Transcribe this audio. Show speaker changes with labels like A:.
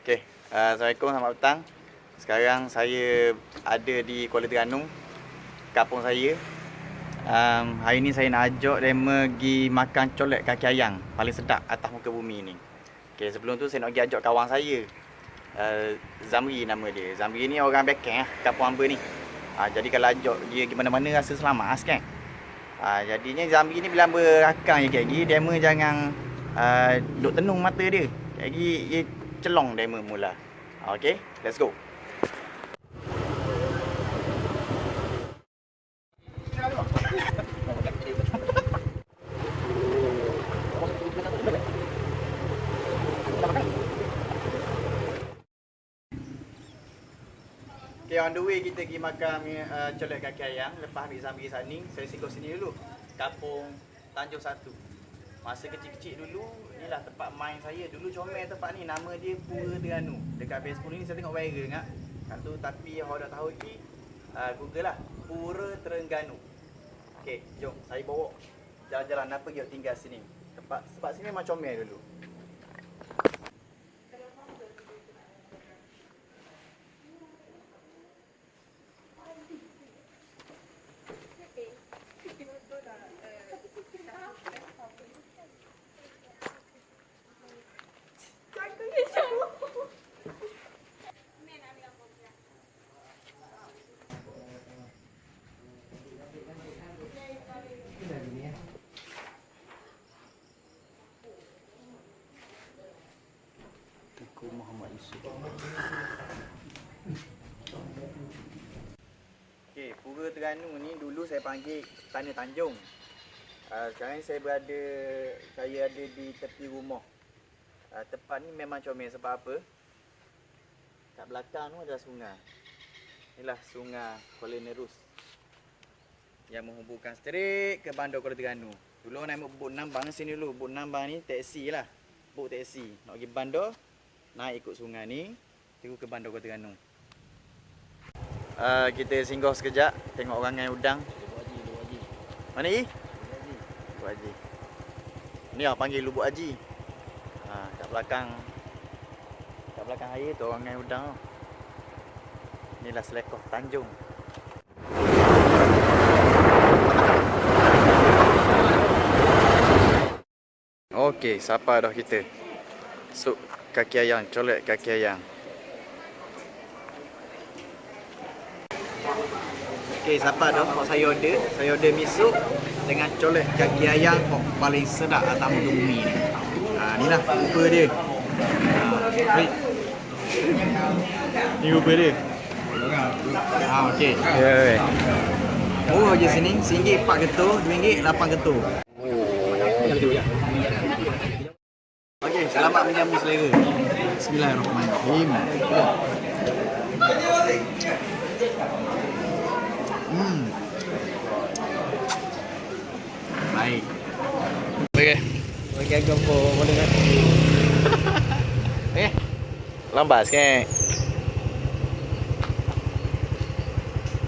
A: Okey, uh, Assalamualaikum, selamat petang. Sekarang saya ada di Kuala Terengganu, kampung saya. Um, hari ni saya nak ajak Rema pergi makan colek kaki ayam paling sedap atas muka bumi ni. Okey, sebelum tu saya nak pergi ajak kawan saya. Uh, Zamri nama dia. Zamri ni orang Bekeng lah, kampung Amba ni. Uh, jadi kalau ajak dia pergi mana-mana rasa selamat lah kan. Uh, jadinya Zamri ni bila berakang je kayak gini, Rema jangan uh, duk tenung mata dia. Gini, dia celong Rema mula. Okay, let's go. Okay, on the way kita pergi makan uh, colek kaki ayam. Lepas ambil Zamri sani, saya singgah sini dulu. Kampung Tanjung Satu. Masa kecil-kecil dulu, inilah tempat main saya. Dulu comel tempat ni, nama dia Pura Terengganu. Dekat Facebook ni saya tengok viral ingat. Kat tu, tapi yang orang tak tahu lagi, uh, Google lah. Pura Terengganu. Okay, jom. Saya bawa jalan-jalan apa pergi tinggal sini. Tempat, sebab sini memang comel dulu. Okey, Pura Terengganu ni dulu saya panggil Tanah Tanjung. Uh, sekarang saya berada saya ada di tepi rumah. Uh, tempat ni memang comel sebab apa? Kat belakang tu adalah sungai. Inilah sungai Kuala Nerus. Yang menghubungkan straight ke bandar Kuala Terengganu. Dulu naik bot nambang sini dulu. Bot nambang ni taksi lah. Bot taksi. Nak pergi bandar, naik ikut sungai ni terus ke bandar Kota Terengganu. Uh, kita singgah sekejap tengok orang ngai udang. Mana ni? Lubuk Haji. Ni orang panggil Lubuk Haji. Ha, kat belakang kat belakang air tu orang ngai udang. Inilah selekoh Tanjung. Okey, siapa dah kita? Sup kaki ayam, colek kaki ayam. Okey, siapa dah? Kau saya order. Saya order mi sup dengan colek kaki ayam kok paling sedap atas muka bumi ni. Ha, ni lah rupa dia. Ha, ni. Ni rupa dia. Ha, okey. Ya, yeah. Oh, je sini. RM1 4 ketul, RM2 8 ketul. Okey, selamat menyambut selera. Bismillahirrahmanirrahim. Hmm. Baik.
B: Okey.
A: Bagi agak apa boleh kan? eh, lambat sikit.